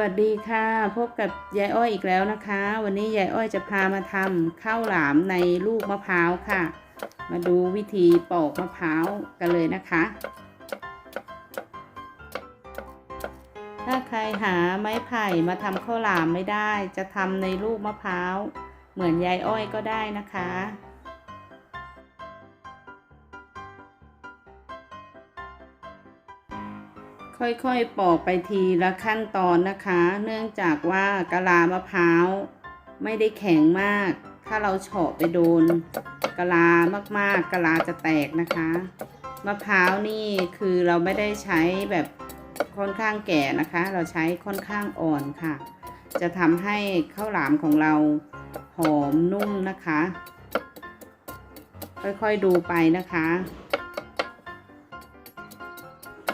วัสดีค่ะพบกับยายอ้อยอีกแล้วนะคะ วันนี้ยายอ้อยจะพามาทำข้าวหลามในลูกมะพร้าวค่ะ มาดูวิธีปอกมะพร้าวกันเลยนะคะ ถ้าใครหาไม้ไผ่มาทำข้าวหลามไม่ได้ จะทำในลูกมะพร้าวเหมือนยายอ้อยก็ได้นะคะ ค่อยๆ ปอกไปทีละขั้นตอนนะคะ เนื่องจากว่ากะลามะพร้าวไม่ได้แข็งมาก ถ้าเราเฉาะไปโดนกะลามากๆกะลาจะแตกนะคะ มะพร้าวนี่คือเราไม่ได้ใช้แบบค่อนข้างแก่นะคะ เราใช้ค่อนข้างอ่อนค่ะ จะทำให้ข้าวหลามของเราหอมนุ่มนะคะ ค่อยๆดูไปนะคะ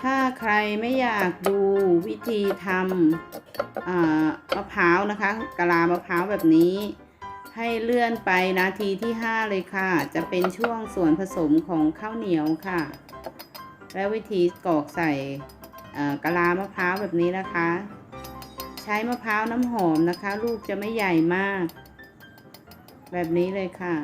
ถ้าใครไม่อยากดูวิธีทำมะพร้าวนะคะกะลามะพร้าวแบบนี้ ให้เลื่อนไปนาทีที่ 5 เลยค่ะ จะเป็นช่วงส่วนผสมของข้าวเหนียวค่ะ และวิธีกรอกใส่กะลามะพร้าวแบบนี้นะคะ ใช้มะพร้าวน้ำหอมนะคะ ลูกจะไม่ใหญ่มาก แบบนี้เลยค่ะ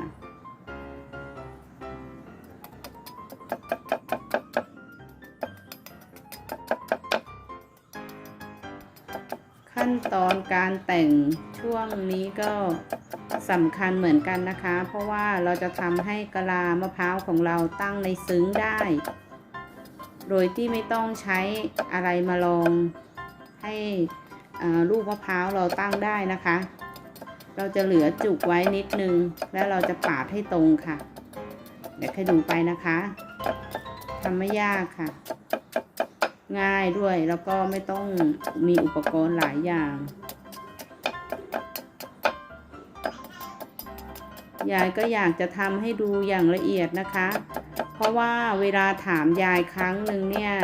ตอนการแต่งช่วงนี้ก็สำคัญเหมือนกันนะคะ เพราะว่าเราจะทำให้กะลามะพร้าวของเราตั้งในซึ้งได้ โดยที่ไม่ต้องใช้อะไรมาลองให้ลูกมะพร้าวเราตั้งได้นะคะ เราจะเหลือจุกไว้นิดนึง แล้วเราจะปาดให้ตรงค่ะ เดี๋ยวให้ดูไปนะคะทำไม่ยากค่ะ ง่ายด้วยแล้วก็ไม่ต้องมีอุปกรณ์หลายอย่าง ยายก็อยากจะทำให้ดูอย่างละเอียดนะคะ เพราะว่าเวลาถามยายครั้งหนึ่งเนี่ย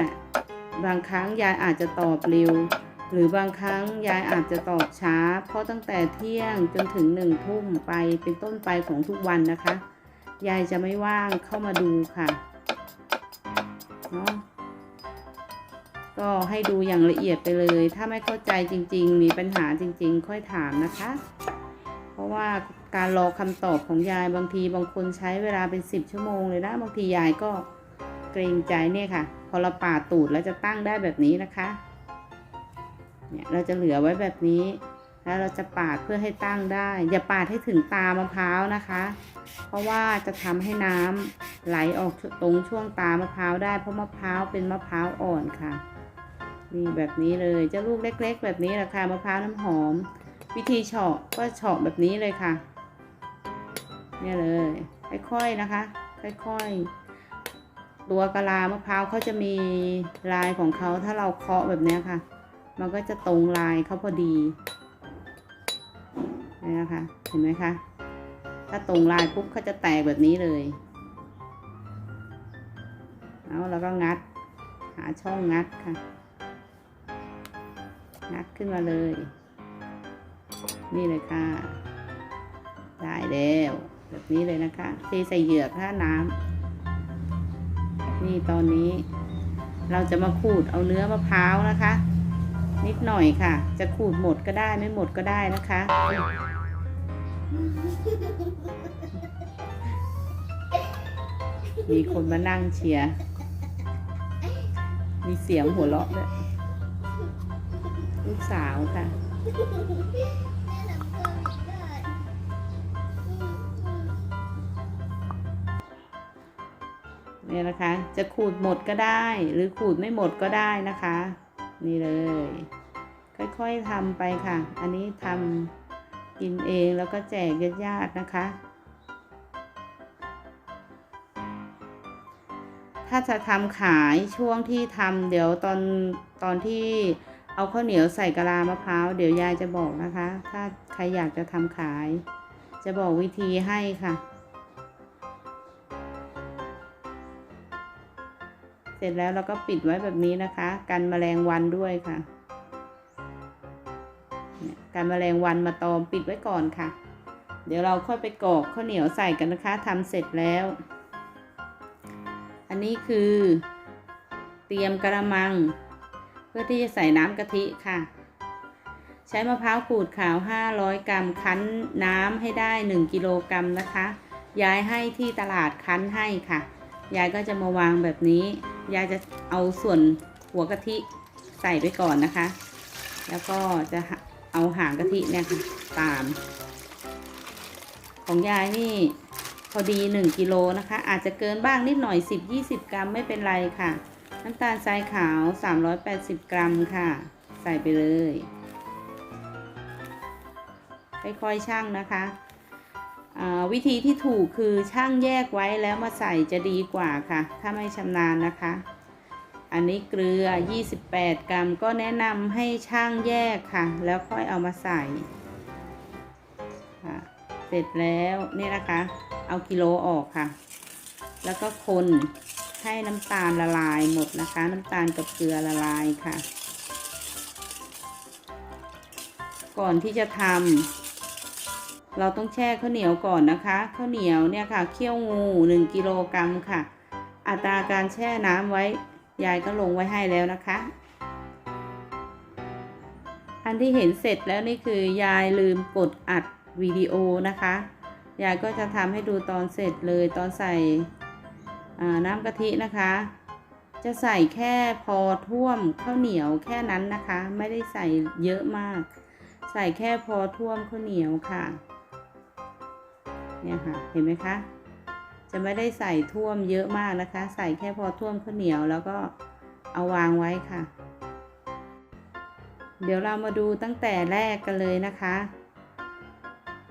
บางครั้งยายอาจจะตอบเร็ว หรือบางครั้งยายอาจจะตอบช้า เพราะตั้งแต่เที่ยงจนถึงหนึ่งทุ่มไปเป็นต้นไปของทุกวันนะคะ ยายจะไม่ว่างเข้ามาดูค่ะเนาะ ก็ให้ดูอย่างละเอียดไปเลย ถ้าไม่เข้าใจจริง ๆ มีปัญหาจริง ๆ ค่อยถามนะคะ เพราะว่าการรอคำตอบของยายบางทีบางคนใช้เวลาเป็นสิบชั่วโมงเลยนะบางทียายก็เกรงใจเนี่ยค่ะ พอเราปาดตูดแล้วจะตั้งได้แบบนี้นะคะเนี่ยเราจะเหลือไว้แบบนี้ แล้วเราจะปาดเพื่อให้ตั้งได้ อย่าปาดให้ถึงตามะพร้าวนะคะ เพราะว่าจะทำให้น้ำไหลออกตรงช่วงตามะพร้าวได้เพราะมะพร้าวเป็นมะพร้าวอ่อนค่ะ นี่แบบนี้เลยเจะลูกเล็ก ๆ แบบนี้แหละค่ะมะพร้าวน้ำหอม วิธีเฉาะก็เฉาะแบบนี้เลยค่ะเนี่ยเลยค่อยๆนะคะ ค่อยๆ ตัวกะลามะพร้าวเขาจะมีลายของเขาถ้าเราเคาะแบบนี้ค่ะ มันก็จะตรงลายเขาพอดีนี่นะคะ เห็นไหมคะ ถ้าตรงลายปุ๊บเขาจะแตกแบบนี้เลยเอาแล้วก็งัด หาช่องงัดค่ะ งัดขึ้นมาเลย นี่เลยค่ะ ได้แล้ว แบบนี้เลยนะคะเทใส่เหยือกค่ะน้ำนี่ตอนนี้ เราจะมาขูดเอาเนื้อมะพร้าวนะคะ นิดหน่อยค่ะ จะขูดหมดก็ได้ไม่หมดก็ได้นะคะมีคนมานั่งเชียร์ มีเสียงหัวเราะด้วย ลูกสาวค่ะ เนี่ยนะคะ จะขูดหมดก็ได้ หรือขูดไม่หมดก็ได้นะคะ นี่เลย ค่อยๆทำไปค่ะ อันนี้ทำกินเองแล้วก็แจกญาติๆนะคะถ้าจะทำขายช่วงที่ทำเดี๋ยวตอนตอนที่ เอาข้าวเหนียวใส่กะลามะพร้าวเดี๋ยวยายจะบอกนะคะ ถ้าใครอยากจะทำขาย จะบอกวิธีให้ค่ะ เสร็จแล้วเราก็ปิดไว้แบบนี้นะคะ กันแมลงวันด้วยค่ะกันแมลงวันมาตอมปิดไว้ก่อนค่ะ เดี๋ยวเราค่อยไปกรอกข้าวเหนียวใส่กันนะคะทำเสร็จแล้ว อันนี้คือ เตรียมกระมัง เพื่อที่จะใส่น้ำกะทิค่ะ ใช้มะพร้าวขูดขาว 500 กรัม คั้นน้ำให้ได้ 1 กิโลกรัมนะคะ ยายให้ที่ตลาดคั้นให้ค่ะ ยายก็จะมาวางแบบนี้ ยายจะเอาส่วนหัวกะทิใส่ไปก่อนนะคะ แล้วก็จะเอาหางกะทิเนี่ยค่ะตาม ของยายนี่พอดี 1 กิโลนะคะ อาจจะเกินบ้างนิดหน่อย 10-20 กรัมไม่เป็นไรค่ะ น้ำตาลทรายขาว 380 กรัมค่ะ ใส่ไปเลย ค่อยๆช่างนะคะอ่าวิธีที่ถูกคือช่างแยกไว้แล้วมาใส่จะดีกว่าค่ะ ถ้าไม่ชำนาญนะคะ อันนี้เกลือ 28 กรัมก็แนะนำให้ช่างแยกค่ะ แล้วค่อยเอามาใส่ค่ะเสร็จแล้วนี่นะคะ เอากิโลออกค่ะ แล้วก็คน ให้น้ำตาลละลายหมดนะคะ น้ำตาลกับเกลือละลายค่ะ ก่อนที่จะทำเราต้องแช่ข้าวเหนียวก่อนนะคะข้าวเหนียวเนี่ยค่ะเคี่ยวงู1กิโลกรัมค่ะ อัตราการแช่น้ำไว้ยายก็ลงไว้ให้แล้วนะคะ อันที่เห็นเสร็จแล้วนี่คือยายลืมกดอัดวิดีโอนะคะ ยายก็จะทำให้ดูตอนเสร็จเลยตอนใส่ น้ำกะทินะคะ จะใส่แค่พอท่วมข้าวเหนียวแค่นั้นนะคะ ไม่ได้ใส่เยอะมาก ใส่แค่พอท่วมข้าวเหนียวค่ะเนี่ยค่ะเห็นไหมคะจะไม่ได้ใส่ท่วมเยอะมากนะคะ ใส่แค่พอท่วมข้าวเหนียวแล้วก็เอาวางไว้ค่ะ เดี๋ยวเรามาดูตั้งแต่แรกกันเลยนะคะ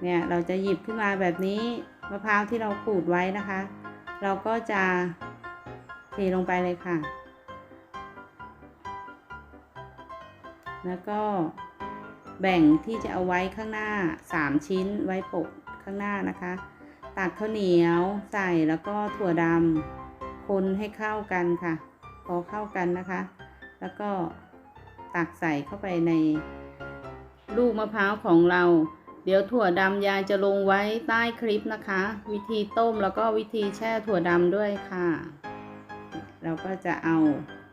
เนี่ยเราจะหยิบขึ้นมาแบบนี้มะพร้าวที่เราขูดไว้นะคะ เราก็จะเทลงไปเลยค่ะ แล้วก็แบ่งที่จะเอาไว้ข้างหน้า 3 ชิ้นไว้ปกข้างหน้านะคะ ตักข้าวเหนียวใส่แล้วก็ถั่วดำคนให้เข้ากันค่ะ พอเข้ากันนะคะ แล้วก็ตักใส่เข้าไปในลูกมะพร้าวของเรา เดี๋ยวถั่วดำยายจะลงไว้ใต้คลิปนะคะ วิธีต้มแล้วก็วิธีแช่ถั่วดำด้วยค่ะ เราก็จะเอา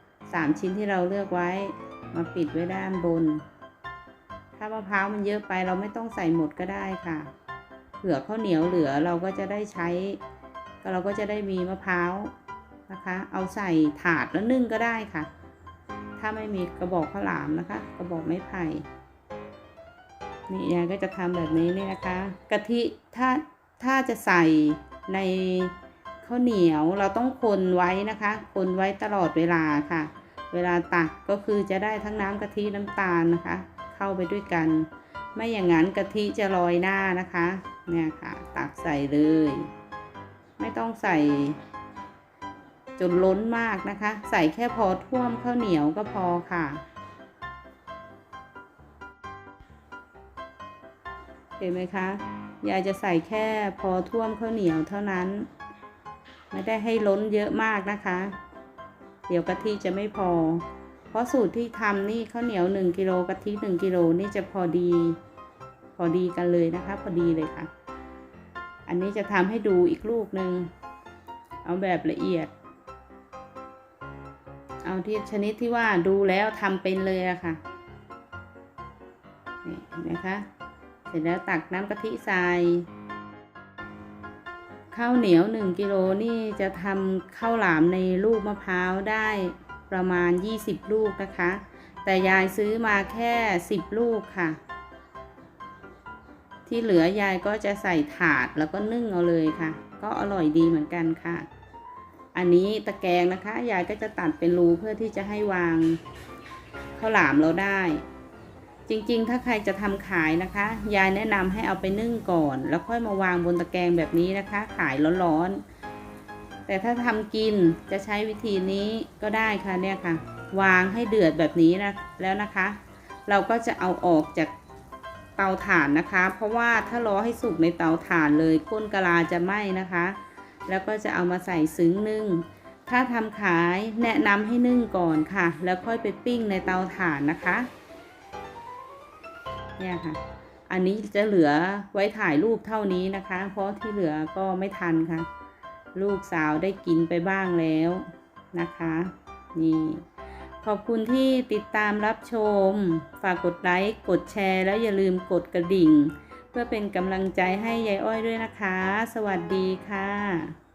3 ชิ้นที่เราเลือกไว้มาปิดไว้ด้านบน ถ้ามะพร้าวมันเยอะไปเราไม่ต้องใส่หมดก็ได้ค่ะ เผื่อข้าวเหนียวเหลือเราก็จะได้ใช้ ก็เราก็จะได้มีมะพร้าวนะคะ เอาใส่ถาดแล้วนึ่งก็ได้ค่ะ ถ้าไม่มีกระบอกข้าวหลามนะคะ กระบอกไม้ไผ่ นี่ยายก็จะทำแบบนี้นี่นะคะกะทิถ้าถ้าจะใส่ในข้าวเหนียวเราต้องคนไว้นะคะ คนไว้ตลอดเวลาค่ะ เวลาตักก็คือจะได้ทั้งน้ำกะทิน้ำตาลนะคะ เข้าไปด้วยกัน ไม่อย่างนั้นกะทิจะลอยหน้านะคะ เนี่ยค่ะ ตักใส่เลย ไม่ต้องใส่ จนล้นมากนะคะ ใส่แค่พอท่วมข้าวเหนียวก็พอค่ะ เห็นไหมคะ ยายจะใส่แค่พอท่วมข้าวเหนียวเท่านั้น ไม่ได้ให้ล้นเยอะมากนะคะ เดี๋ยวกะทิจะไม่พอ เพราะสูตรที่ทำนี่ข้าวเหนียว 1กิโลกะทิ1กิโลนี่จะพอดี พอดีกันเลยนะคะ พอดีเลยค่ะ อันนี้จะทำให้ดูอีกลูกหนึ่งเอาแบบละเอียด เอาที่ชนิดที่ว่าดูแล้วทำเป็นเลยอะค่ะนี่เห็นไหมคะ เสร็จแล้วตักน้ำกะทิใส่ข้าวเหนียว 1 กิโลนี่จะทำข้าวหลามในลูกมะพร้าวได้ประมาณ 20 ลูกนะคะ แต่ยายซื้อมาแค่ 10 ลูกค่ะ ที่เหลือยายก็จะใส่ถาดแล้วก็นึ่งเอาเลยค่ะ ก็อร่อยดีเหมือนกันค่ะ อันนี้ตะแกรงนะคะ ยายก็จะตัดเป็นรูเพื่อที่จะให้วางข้าวหลามเราได้ จริงๆ ถ้าใครจะทำขายนะคะ ยายแนะนำให้เอาไปนึ่งก่อน แล้วค่อยมาวางบนตะแกรงแบบนี้นะคะ ขายร้อนๆ แต่ถ้าทำกินจะใช้วิธีนี้ก็ได้ค่ะเนี่ยค่ะ วางให้เดือดแบบนี้นะแล้วนะคะ เราก็จะเอาออกจากเตาถ่านนะคะ เพราะว่าถ้ารอให้สุกในเตาถ่านเลยก้นกะลาจะไหม้นะคะ แล้วก็จะเอามาใส่ซึ้งนึ่งถ้าทำขายแนะนำให้นึ่งก่อนค่ะ แล้วค่อยไปปิ้งในเตาถ่านนะคะ เนี่ยค่ะ อันนี้จะเหลือไว้ถ่ายรูปเท่านี้นะคะ เพราะที่เหลือก็ไม่ทันค่ะ ลูกสาวได้กินไปบ้างแล้วนะคะ นี่ขอบคุณที่ติดตามรับชม ฝากกดไลค์ กดแชร์ แล้วอย่าลืมกดกระดิ่ง เพื่อเป็นกำลังใจให้ยายอ้อยด้วยนะคะ สวัสดีค่ะ